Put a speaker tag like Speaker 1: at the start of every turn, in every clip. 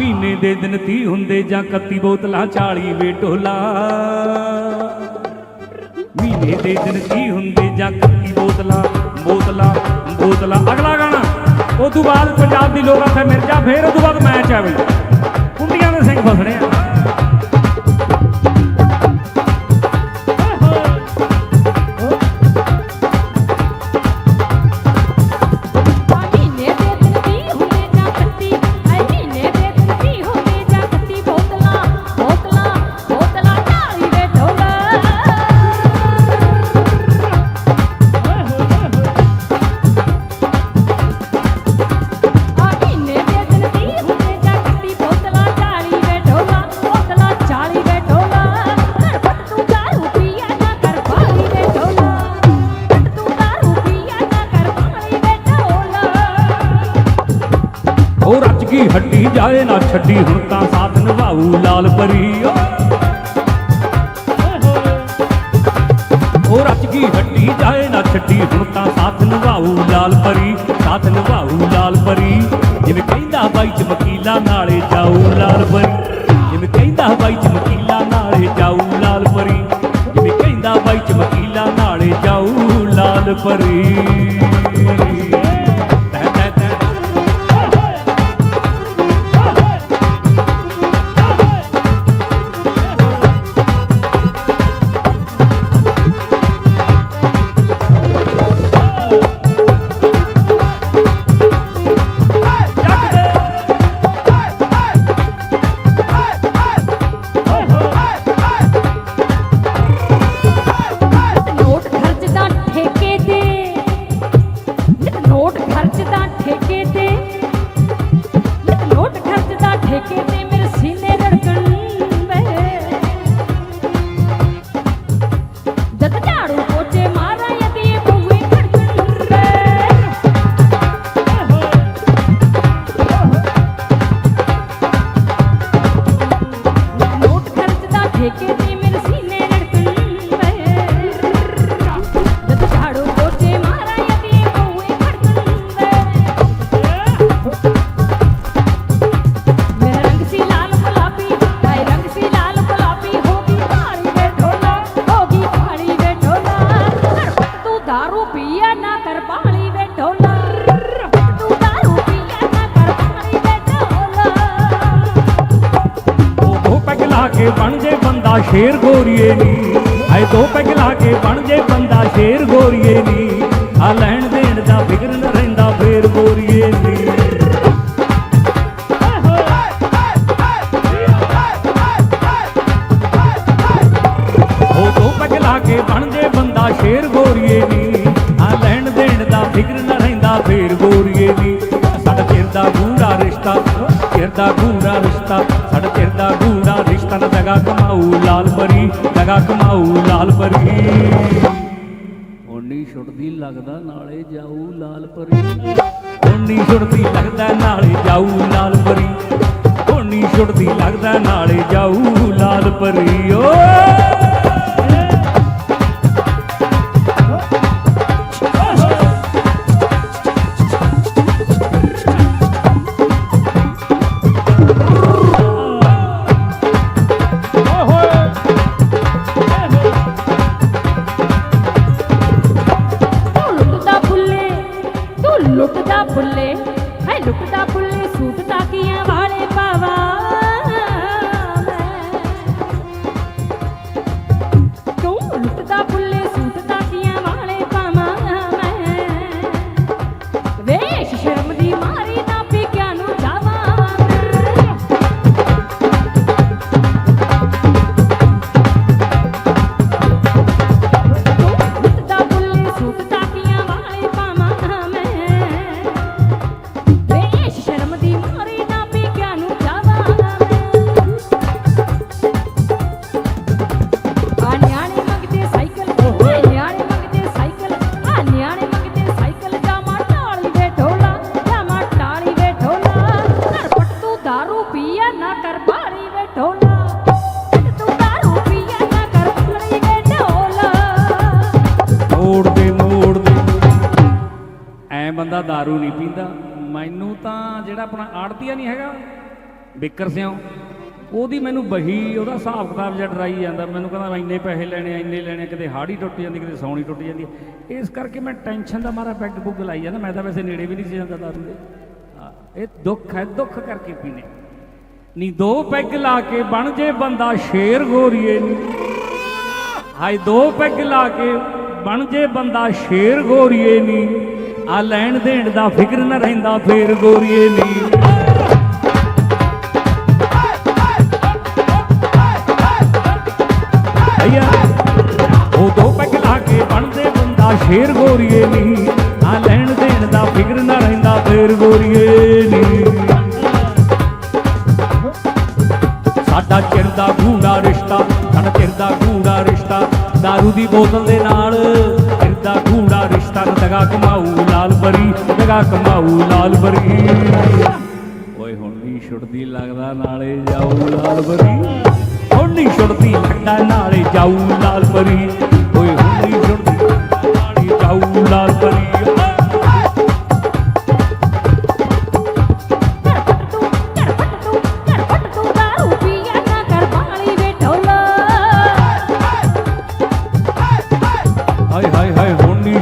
Speaker 1: ਮਹੀਨੇ ਦੇ ਦਿਨ 30 ਹੁੰਦੇ ਜਾਂ 31 ਬੋਤਲਾਂ 40 ਵੇ ਢੋਲਾ। ਮਹੀਨੇ ਦੇ ਦਿਨ 30 ਹੁੰਦੇ ਜਾਂ 31 ਬੋਤਲਾਂ ਬੋਤਲਾਂ ਬੋਤਲਾਂ। ਅਗਲਾ ਗਾਣਾ ਉਸ ਤੋਂ ਬਾਅਦ ਪੰਜਾਬ ਦੀ ਲੋਕਾਂ ਤੇ ਮਿਰਜ਼ਾ, ਫੇਰ ਉਸ ਤੋਂ ਬਾਅਦ ਮੈਚ ਆ ਬਈ। ਕੁੰਡੀਆਂ ਦੇ ਸਿੰਘ ਫਸਣੇ ਜਾਏ ਨਾ ਛੱਡੀ ਹੁਣ ਤਾਂ ਸਾਥ ਨਿਭਾਊ ਲਾਲ ਪਰੀ। ਓ। ਉਹ ਰੱਜ ਗਈ ਹੱਡੀ ਜਾਏ ਨਾ ਛੱਡੀ ਹੁਣ ਤਾਂ ਸਾਥ ਨਿਭਾਊ ਲਾਲ ਪਰੀ। ਸਾਥ ਨਿਭਾਊ ਲਾਲ ਪਰੀ। ਜਿਵੇਂ ਕਹਿੰਦਾ ਬਾਈ ਚਮਕੀਲਾ ਨਾਲੇ ਜਾਊ ਲਾਲ ਪਰੀ। ਜਿਵੇਂ ਕਹਿੰਦਾ ਬਾਈ ਚਮਕੀਲਾ ਨਾਲੇ ਜਾਊ ਲਾਲ ਪਰੀ। ਜਿਵੇਂ ਕਹਿੰਦਾ ਬਾਈ ਚਮਕੀਲਾ ਨਾਲੇ ਜਾਊ ਲਾਲ ਪਰੀ। ਸ਼ੇਰ ਗੋਰੀਏ ਨੀ। ਐ ਦੋ ਪੈਗ ਲਾ ਕੇ ਬਣ ਜੇ ਬੰਦਾ ਸ਼ੇਰ ਗੋਰੀਏ ਨੀ। ਆ ਲੈਣ ਦੇਣ ਦਾ ਫਿਕਰ ਨ ਰਹਿੰਦਾ ਫੇਰ ਗੋਰੀਏ ਨੀ। ਉਹ ਦੋ ਪੈਗ ਲਾ ਕੇ ਬਣ ਜੇ ਬੰਦਾ ਸ਼ੇਰ ਗੋਰੀਏ ਨੀ। ਆ ਲੈਣ ਦੇਣ ਦਾ ਫਿਕਰ ਨ ਰਹਿੰਦਾ ਫੇਰ ਗੋਰੀਏ ਨੀ। ਸਾਡਾ ਚਿਰ ਦਾ ਗੂੜਾ ਰਿਸ਼ਤਾ ਚਿਰ ਦਾ ਗੂੜਾ ਰਿਸ਼ਤਾ, ਸਾਡਾ ਚਿਰ ਦਾ ਗੂੜਾ ਰਿਸ਼ਤਾ ਨਾ ਦਗਾ ਕਮਾਊ ਲਾਲ ਪਰੀ ਦਗਾ ਕਮਾਊ ਲਾਲ ਪਰੀ। ਓਨੀ ਛੁੱਟਦੀ ਲੱਗਦਾ ਨਾਲੇ ਜਾਊ ਲਾਲ ਪਰੀ। ਓਨੀ ਛੁੱਟਦੀ ਲੱਗਦਾ ਨਾਲੇ ਜਾਊ ਲਾਲ ਪਰੀ। ਓਨੀ ਛੁੱਟਦੀ ਲੱਗਦਾ ਨਾਲੇ ਜਾਊ ਲਾਲ ਪਰੀ। ਓ
Speaker 2: ਨਾ
Speaker 1: ਐ ਬੰਦਾ दारू ਨਹੀਂ ਪੀਂਦਾ। ਮੈਨੂੰ ਤਾਂ ਜਿਹੜਾ ਆਪਣਾ ਆੜਤੀਆ ਨਹੀਂ ਹੈਗਾ, ਬਿੱਕਰ ਸਿਓ ਉਹਦੀ ਮੈਨੂੰ ਬਹੀ, ਉਹਦਾ ਹਿਸਾਬ ਕਿਤਾਬ ਜਿਹਾ ਡਰਾਈ ਜਾਂਦਾ। ਮੈਨੂੰ ਕਹਿੰਦਾ, ਇੰਨੇ ਪੈਸੇ ਲੈਣੇ ਆ, ਇੰਨੇ ਲੈਣੇ ਕਿਤੇ ਹਾੜੀ ਟੁੱਟ ਜਾਂਦੀ, ਕਿਤੇ ਸੌਣੀ ਟੁੱਟ ਜਾਂਦੀ ਇਸ ਕਰਕੇ ਮੈਂ ਟੈਨਸ਼ਨ ਦਾ ਮਾਰਾ ਪੈਗ ਪੁੱਗ ਲਾਈ ਜਾਂਦਾ। ਮੈਂ ਤਾਂ ਵੈਸੇ ਨੇੜੇ ਵੀ ਨਹੀਂ ਸੀ ਜਾਂਦਾ ਦਾਰੂ ਦੇ। ਇਹ ਦੁੱਖ ਹੈ, ਦੁੱਖ ਕਰਕੇ ਪੀਨੇ ਨੀ ਦੋ ਪੈਗ ਲਾ ਕੇ ਬਣ ਜੇ ਬੰਦਾ ਸ਼ੇਰ ਗੋਰੀਏ ਨੀ। ਹਾਏ, ਦੋ ਪੈਗ ਲਾ ਕੇ ਬਣ ਜੇ ਬੰਦਾ ਸ਼ੇਰ ਗੋਰੀਏ ਨੀ। ਆ ਲੈਣ ਦੇਣ ਦਾ ਫਿਕਰ ਨਾ ਰਹਿੰਦਾ ਫੇਰ ਗੋਰੀਏ ਨੀ। ਭਈਆ, ਉਹ ਦੋ ਪੈਗ ਲਾ ਕੇ ਬਣਦੇ ਬੰਦਾ ਸ਼ੇਰ ਗੋਰੀਏ ਨੀ। ਆ ਲੈਣ ਦੇਣ ਦਾ ਫਿਕਰ ਨਾ ਰਹਿੰਦਾ ਫੇਰ ਗੋਰੀਏ ਨੀ। ਸਾਡਾ ਚਿਰ ਦਾ ਗੂੜਾ ਰਿਸ਼ਤਾ ਸਾਡਾ ਚਿਰ ਦਾ ਗੂੜਾ ਰਿਸ਼ਤਾ दारू ਦੀ ਬੋਤਲ ਦੇ ਨਾਲ ਚਿਰ ਦਾ ਗੂੜਾ ਰਿਸ਼ਤਾ ਦਗਾ ਕਮਾਊ ਲਾਲ ਬਰੀ ਦਗਾ ਕਮਾਊ ਲਾਲ ਬਰੀ ਓਏ, ਹੁਣ ਨਹੀਂ ਛੁੱਟਦੀ ਲੱਗਦਾ, ਨਾਲੇ ਜਾਊ ਲਾਲ ਬਰੀ ਹੁਣ ਨਹੀਂ ਛੁੱਟਦੀ ਲੱਗਦਾ, ਨਾਲੇ ਜਾਊ ਲਾਲ ਬਰੀ ਓਏ, ਹੁਣ ਨਹੀਂ ਛੁੱਟਦੀ ਨਾਲੇ ਜਾਊ ਲਾਲ ਬਰੀ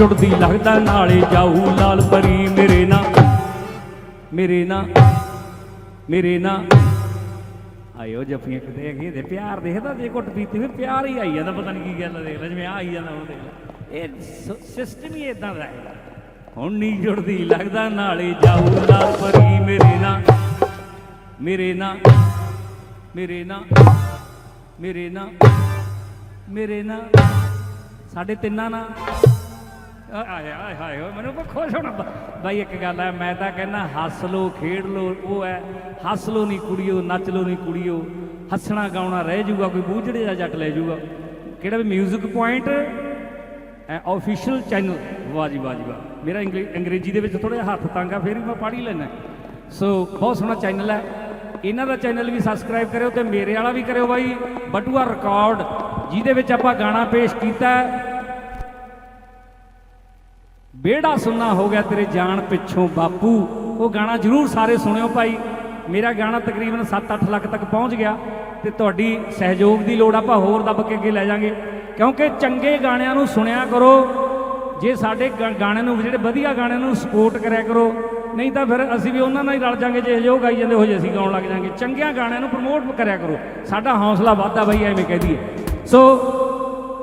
Speaker 1: ਛੁੱਟਦੀ ਲੱਗਦਾ ਨਾਲੇ ਜਾਊ ਲਾਲ ਪਰੀ। ਮੇਰੇ ਨਾਲ ਮੇਰੇ ਨਾਲ ਮੇਰੇ ਨਾਲ ਆਇਓ ਜੱਫੀਆਂ ਕਿਤੇ ਹੈਗੀ ਤੇ ਪਿਆਰ ਦੇਖਦਾ ਜੇ ਘੁੱਟ ਪੀਤੀ ਵੀ ਪਿਆਰ ਹੀ ਆਈ ਜਾਂਦਾ, ਪਤਾ ਨਹੀਂ ਕੀ ਗੱਲ ਦੇਖ ਲੈ, ਜਿਵੇਂ ਆ ਆਈ ਜਾਂਦਾ ਉਹ ਇਹ ਸਿਸਟਮ ਹੀ ਇਦਾਂ ਦਾ ਹੈ ਹੁਣ ਨਹੀਂ ਜੁੜਦੀ ਲੱਗਦਾ ਨਾਲੇ ਜਾਊ ਲਾਲ ਪਰੀ। ਮੇਰੇ ਨਾਲ ਮੇਰੇ ਨਾਲ ਮੇਰੇ ਨਾਲ ਮੇਰੇ ਨਾਲ ਮੇਰੇ ਨਾਲ ਸਾਡੇ ਤਿੰਨਾਂ ਨਾਲ ਆਏ ਆਏ ਹਾਏ ਹੋਏ ਮੈਨੂੰ ਬਹੁਤ ਖੁਸ਼ ਹੋਣਾ ਬਾਈ ਇੱਕ ਗੱਲ ਹੈ ਮੈਂ ਤਾਂ ਕਹਿੰਦਾ ਹੱਸ ਲੋ ਖੇਡ ਲੋ ਉਹ ਹੈ ਹੱਸ ਲੋ ਨਹੀਂ ਕੁੜੀਓ ਨੱਚ ਲੋ ਨਹੀਂ ਕੁੜੀਓ, ਹੱਸਣਾ ਗਾਉਣਾ ਰਹਿ ਜਾਊਗਾ, ਕੋਈ ਬੂਝੜੇ ਦਾ ਜੱਟ ਲੈ ਜਾਊਗਾ। ਕਿਹੜਾ ਵੀ 뮤직 ਪੁਆਇੰਟ ਆਫੀਸ਼ੀਅਲ ਚੈਨਲ ਵਾਹ ਜੀ ਵਾਹ ਜੀ, ਵਾਹ। ਮੇਰਾ ਇੰਗਲਿ- ਅੰਗਰੇਜ਼ੀ ਦੇ ਵਿੱਚ ਥੋੜਾ ਜਿਹਾ ਹੱਥ ਤੰਗ ਆ, ਫਿਰ ਵੀ ਮੈਂ ਪੜ੍ਹ ਹੀ ਲੈਣਾ ਸੋ ਬਹੁਤ ਸੋਹਣਾ ਚੈਨਲ ਹੈ। ਇਹਨਾਂ ਦਾ ਚੈਨਲ ਵੀ ਸਬਸਕ੍ਰਾਈਬ ਕਰਿਓ ਤੇ ਮੇਰੇ ਵਾਲਾ ਵੀ ਕਰਿਓ ਬਾਈ। ਬਟੂਆ ਰਿਕਾਰਡ ਜਿਹਦੇ ਵਿੱਚ ਆਪਾਂ ਗਾਣਾ ਪੇਸ਼ ਕੀਤਾ ਬੇੜਾ ਸੁਣਨਾ ਹੋ ਗਿਆ ਤੇਰੇ ਜਾਣ ਪਿੱਛੋਂ ਬਾਪੂ। ਉਹ ਗਾਣਾ ਜ਼ਰੂਰ ਸਾਰੇ ਸੁਣਿਓ ਭਾਈ। ਮੇਰਾ ਗਾਣਾ ਤਕਰੀਬਨ 7-8 ਲੱਖ ਤੱਕ ਪਹੁੰਚ ਗਿਆ ਤੇ ਤੁਹਾਡੀ ਸਹਿਯੋਗ ਦੀ ਲੋੜ ਆਪਾਂ ਹੋਰ ਦੱਬ ਕੇ ਅੱਗੇ ਲੈ ਜਾਾਂਗੇ। ਕਿਉਂਕਿ ਚੰਗੇ ਗਾਣਿਆਂ ਨੂੰ ਸੁਣਿਆ ਕਰੋ। ਜੇ ਸਾਡੇ ਗਾ- ਗਾਣਿਆਂ ਨੂੰ, ਜਿਹੜੇ ਵਧੀਆ ਗਾਣਿਆਂ ਨੂੰ ਸਪੋਰਟ ਕਰਿਆ ਕਰੋ, ਨਹੀਂ ਤਾਂ ਫਿਰ ਅਸੀਂ ਵੀ ਉਹਨਾਂ ਨਾਲ ਹੀ ਰਲ ਜਾਾਂਗੇ, ਜੇ ਜੋ ਆਈ ਜਾਂਦੇ ਹੋ ਜੇ ਅਸੀਂ ਗਾਉਣ ਲੱਗ ਜਾਾਂਗੇ। ਚੰਗਿਆਂ ਗਾਣਿਆਂ ਨੂੰ ਪ੍ਰਮੋਟ ਕਰਿਆ ਕਰੋ। ਸਾਡਾ ਹੌਸਲਾ ਵੱਧਦਾ ਬਈ, ਐਵੇਂ ਕਹਿ ਦਈਏ। ਸੋ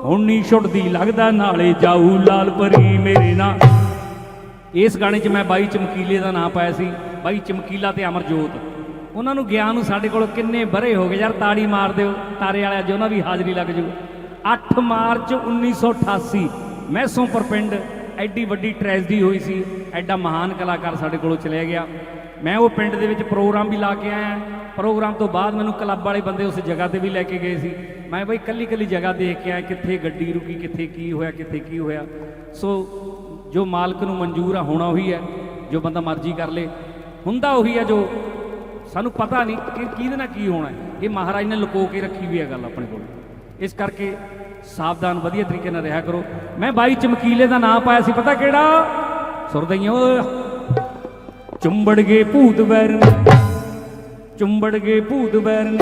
Speaker 1: ਹੁਣ ਨਹੀਂ ਛੁੱਟਦੀ, ਲੱਗਦਾ ਨਾਲੇ ਜਾਊ ਲਾਲ ਪਰੀ ਮੇਰੇ ਨਾਲ। ਇਸ ਗਾਣੇ 'ਚ ਮੈਂ ਬਾਈ ਚਮਕੀਲੇ ਦਾ ਨਾਮ ਪਾਇਆ ਸੀ, ਬਾਈ ਚਮਕੀਲਾ ਤੇ ਅਮਰਜੋਤ। ਉਹਨਾਂ ਨੂੰ ਗਿਆਨ ਨੂੰ ਸਾਡੇ ਕੋਲ ਕਿੰਨੇ ਬਰੇ ਹੋ ਗਏ, ਯਾਰ ਤਾੜੀ ਮਾਰ ਦਿਓ, ਤਾਰੇ ਵਾਲਿਆਂ ਅੱਜ ਉਹਨਾਂ ਦੀ ਹਾਜ਼ਰੀ ਲੱਗ ਜੂ। 8 ਮਾਰਚ 1988 ਮੈਸੋਂਪੁਰ ਪਿੰਡ ਐਡੀ ਵੱਡੀ ਟ੍ਰੈਜਡੀ ਹੋਈ ਸੀ, ਐਡਾ ਮਹਾਨ ਕਲਾਕਾਰ ਸਾਡੇ ਕੋਲੋਂ ਚਲਿਆ ਗਿਆ। ਮੈਂ ਉਹ ਪਿੰਡ ਦੇ ਵਿੱਚ ਪ੍ਰੋਗਰਾਮ ਵੀ ਲਾ ਕੇ ਆਇਆ, ਪ੍ਰੋਗਰਾਮ ਤੋਂ ਬਾਅਦ ਮੈਨੂੰ ਕਲੱਬ ਵਾਲੇ ਬੰਦੇ ਉਸ ਜਗ੍ਹਾ ਤੇ ਵੀ ਲੈ ਕੇ ਗਏ ਸੀ। ਮੈਂ ਬਈ ਕੱਲੀ ਕੱਲੀ ਜਗ੍ਹਾ ਦੇਖ ਕੇ ਆਇਆ, ਕਿੱਥੇ ਗੱਡੀ ਰੁਕੀ, ਕਿੱਥੇ ਕੀ ਹੋਇਆ, ਕਿੱਥੇ ਕੀ ਹੋਇਆ। ਸੋ ਜੋ ਮਾਲਕ ਨੂੰ ਮਨਜ਼ੂਰ ਆ, ਹੋਣਾ ਉਹੀ ਹੈ, ਜੋ ਬੰਦਾ ਮਰਜ਼ੀ ਕਰ ਲੇ। ਹੁੰਦਾ ਉਹੀ ਹੈ ਜੋ ਸਾਨੂੰ ਪਤਾ ਨਹੀਂ ਕਿ ਕਿਹਦੇ ਨਾਲ ਕੀ ਹੋਣਾ ਇਹ ਮਹਾਰਾਜ ਨੇ ਲੁਕੋ ਕੇ ਰੱਖੀ ਵੀ ਹੈ ਗੱਲ ਆਪਣੇ ਕੋਲ। ਇਸ ਕਰਕੇ ਸਾਵਧਾਨ, ਵਧੀਆ ਤਰੀਕੇ ਨਾਲ ਰਿਹਾ ਕਰੋ। ਮੈਂ ਬਾਈ ਚਮਕੀਲੇ ਦਾ ਨਾਮ ਪਾਇਆ ਸੀ, ਪਤਾ ਕਿਹੜਾ? ਸੁਰਦਈਓ ਚੁੰਬੜ ਗਏ ਭੂਤ ਵੈਰਨ। ਚੁੰਬੜ ਗਏ ਭੂਤ ਵੈਰਨ।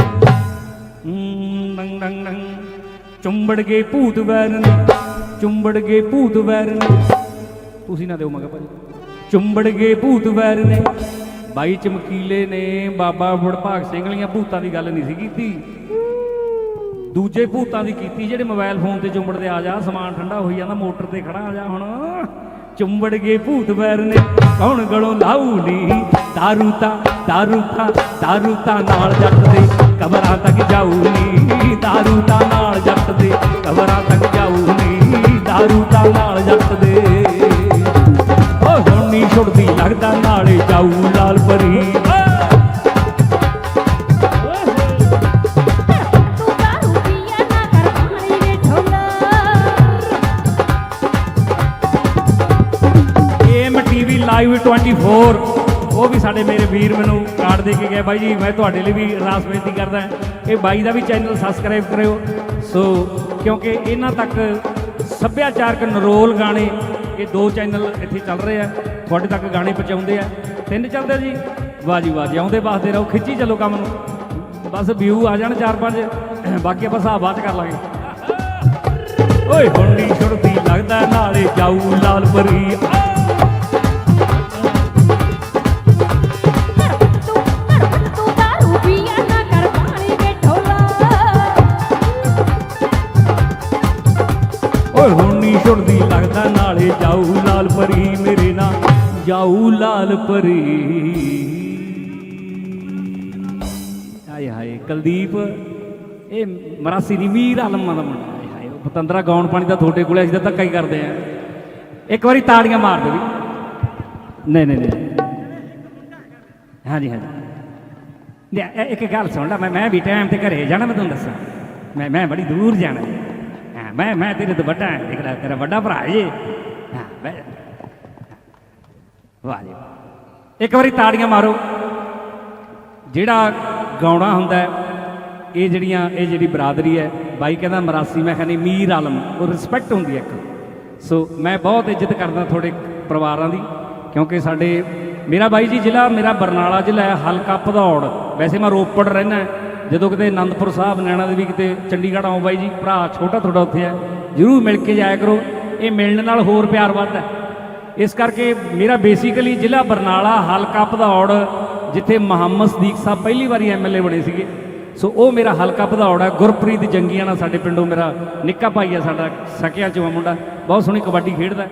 Speaker 1: ਡੰਗ ਡੰਗ ਡੰਗ ਚੁੰਬੜ ਗਏ ਭੂਤ ਵੈਰਨ। ਚੁੰਬੜ ਗਏ ਭੂਤ ਵੈਰਨ। ਤੁਸੀਂ ਨਾ ਦਿਓ ਮਗਾ ਭਾਜੀ। ਚੁੰਬੜ ਗਏ ਭੂਤ ਵੈਰ ਨੇ। ਬਾਈ ਚਮਕੀਲੇ ਨੇ, ਬਾਬਾ ਵੜਭਾਗ ਸਿੰਘ ਵਾਲੀਆਂ ਭੂਤਾਂ ਦੀ ਗੱਲ ਨਹੀਂ ਸੀ ਕੀਤੀ। ਦੂਜੇ ਭੂਤਾਂ ਦੀ ਕੀਤੀ, ਜਿਹੜੇ ਮੋਬਾਈਲ ਫੋਨ ਤੇ ਚੁੰਬੜਦੇ ਆ ਜਾ, ਸਮਾਨ ਠੰਡਾ ਹੋਈ ਜਾਂਦਾ, ਮੋਟਰ ਤੇ ਖੜਾ ਆ ਜਾ ਹੁਣ। ਚੁੰਬੜ ਗਏ ਭੂਤ ਵੈਰ ਨੇ। ਕੌਣ ਗਲੋਂ ਲਾਊ ਨੀ? ਦਾਰੂ ਤਾਂ ਦਾਰੂ ਤਾਂ ਦਾਰੂ ਤਾਂ ਨਾਲ ਜੱਟ ਦੇ ਕਬਰਾਂ ਤੱਕ ਜਾਊ ਨੀ। ਦਾਰੂ ਤਾਂ ਨਾਲ ਜੱਟ ਦੇ ਕਬਰਾਂ ਤੱਕ ਜਾਊ ਨੀ। ਦਾਰੂ ਤਾਂ ਨਾਲ ਜੱਟ ਦੇ ਹੁਣ ਨਹੀਂ ਛੁੱਟਦੀ, ਲੱਗਦਾ ਨਾਲੇ ਜਾਊ ਲਾਲ ਪਰੀ।
Speaker 2: ਤੂੰ ਦਾਰੂ ਪੀਆ
Speaker 1: ਟੀਵੀ ਲਾਈਵ 24 ਉਹ ਵੀ ਸਾਡੇ ਮੇਰੇ ਵੀਰ ਮੈਨੂੰ ਕਾਰਡ ਦੇ ਕੇ ਗਏ। ਬਾਈ ਜੀ, ਮੈਂ ਤੁਹਾਡੇ ਲਈ ਵੀ ਅਰਦਾਸ ਬੇਨਤੀ ਕਰਦਾ ਇਹ ਬਾਈ ਦਾ ਵੀ ਚੈਨਲ ਸਬਸਕ੍ਰਾਈਬ ਕਰਿਓ। ਸੋ, ਕਿਉਂਕਿ ਇਹਨਾਂ ਤੱਕ ਸੱਭਿਆਚਾਰਕ ਨਰੋਲ ਗਾਣੇ ਇਹ ਦੋ ਚੈਨਲ ਇੱਥੇ ਚੱਲ ਰਹੇ ਆ, ਤੁਹਾਡੇ ਤੱਕ ਗਾਣੇ ਪਹੁੰਚਾਉਂਦੇ ਆ। ਤਿੰਨ ਚੱਲਦੇ ਜੀ। ਵਾਹ ਜੀ ਵਾਹ ਜੀ, ਆਉਂਦੇ ਵਾਸਤੇ ਰਹੋ, ਖਿੱਚੀ ਚੱਲੋ ਕੰਮ ਨੂੰ। ਬਸ ਵਿਊ ਆ ਜਾਣ ਚਾਰ ਪੰਜ, ਬਾਕੀ ਆਪਾਂ ਹਿਸਾਬ ਬਾਅਦ ਕਰ ਲਾਂਗੇ। ਓਏ, ਹੁਣ ਨਹੀਂ ਛੁੱਟਦੀ, ਲੱਗਦਾ ਨਾਲੇ ਜਾਊ ਲਾਲ ਪਰੀ। ਪਰੀ। ਹਾਏ ਹਾਏ, ਕੁਲਦੀਪ, ਇਹ ਮਰਾਸੀ ਦੀ ਮੀਰ ਆਲਮਾਂ ਦਾ ਮੁੰਡਾ ਹਾਏ ਹਾਏ ਪਤੰਦਰਾ ਗਾਉਣ ਪਾਣੀ ਦਾ ਤੁਹਾਡੇ ਕੋਲੇ ਅਸੀਂ ਤਾਂ ਧੱਕਾ ਹੀ ਕਰਦੇ ਆ। ਇੱਕ ਵਾਰੀ ਤਾੜੀਆਂ ਮਾਰ ਦਿਓ ਵੀ। ਨਹੀਂ ਨਹੀਂ ਨਹੀਂ। ਹਾਂਜੀ ਹਾਂਜੀ। ਇੱਕ ਗੱਲ ਸੁਣ ਲੈ, ਮੈਂ ਮੈਂ ਵੀ ਟਾਈਮ ਤੇ ਘਰੇ ਜਾਣਾ, ਮੈਂ ਤੁਹਾਨੂੰ ਦੱਸਾਂ। ਮੈਂ ਮੈਂ ਬੜੀ ਦੂਰ ਜਾਣਾ ਹਾਂ, ਮੈਂ ਮੈਂ ਤੇਰੇ ਤੋਂ ਵੱਡਾ ਹਾਂ, ਤੇਰਾ ਵੱਡਾ ਭਰਾ ਜੀ। ਹਾਂ ਵਾਹ ਜੀ। ਇੱਕ ਵਾਰੀ ਤਾੜੀਆਂ ਮਾਰੋ। ਜਿਹੜਾ ਗਾਉਣਾ ਹੁੰਦਾ ਹੈ, ਇਹ ਜਿਹੜੀਆਂ ਇਹ ਜਿਹੜੀ ਬਰਾਦਰੀ ਹੈ ਬਾਈ ਕਹਿੰਦਾ ਮਰਾਸੀ ਮੈਂ ਕਹਿੰਦੀ ਮੀਰ ਆਲਮ ਉਹ ਰਿਸਪੈਕਟ ਹੁੰਦੀ ਹੈ ਇੱਕ। ਸੋ ਮੈਂ ਬਹੁਤ ਇੱਜ਼ਤ ਕਰਦਾ ਤੁਹਾਡੇ ਪਰਿਵਾਰਾਂ ਦੀ ਕਿਉਂਕਿ ਸਾਡੇ ਮੇਰਾ ਬਾਈ ਜੀ ਜ਼ਿਲ੍ਹਾ ਮੇਰਾ ਬਰਨਾਲਾ ਜ਼ਿਲ੍ਹਾ ਹੈ ਹਲਕਾ ਭਦੌੜ। ਵੈਸੇ ਮੈਂ ਰੋਪੜ ਰਹਿਣਾ ਜਦੋਂ ਕਿਤੇ ਆਨੰਦਪੁਰ ਸਾਹਿਬ ਨੈਣਾ ਦੇਵੀ ਕਿਤੇ ਚੰਡੀਗੜ੍ਹ ਆਉਂ ਬਾਈ ਜੀ ਭਰਾ ਛੋਟਾ ਤੁਹਾਡਾ ਉੱਥੇ ਹੈ ਜਰੂਰ ਮਿਲ ਕੇ ਜਾਇਆ ਕਰੋ। ਇਹ ਮਿਲਣ ਨਾਲ ਹੋਰ ਪਿਆਰ ਵੱਧਦਾ ਹੈ। ਇਸ ਕਰਕੇ ਮੇਰਾ ਬੇਸਿਕਲੀ ਜ਼ਿਲ੍ਹਾ ਬਰਨਾਲਾ, ਹਲਕਾ ਭਦੌੜ, ਜਿੱਥੇ ਮੁਹੰਮਦ ਸਦੀਕ ਸਾਹਿਬ ਪਹਿਲੀ ਵਾਰੀ ਐਮਐਲਏ ਬਣੇ ਸੀਗੇ। ਸੋ ਉਹ ਮੇਰਾ ਹਲਕਾ ਭਦੌੜ ਹੈ। ਗੁਰਪ੍ਰੀਤ ਜੰਗੀਆਂ ਨਾਲ ਸਾਡੇ ਪਿੰਡੋਂ ਮੇਰਾ ਨਿੱਕਾ ਭਾਈ ਆ ਸਾਡਾ ਸਕਿਆ ਚੋਂ ਮੁੰਡਾ। ਬਹੁਤ ਸੋਹਣੀ ਕਬੱਡੀ ਖੇਡਦਾ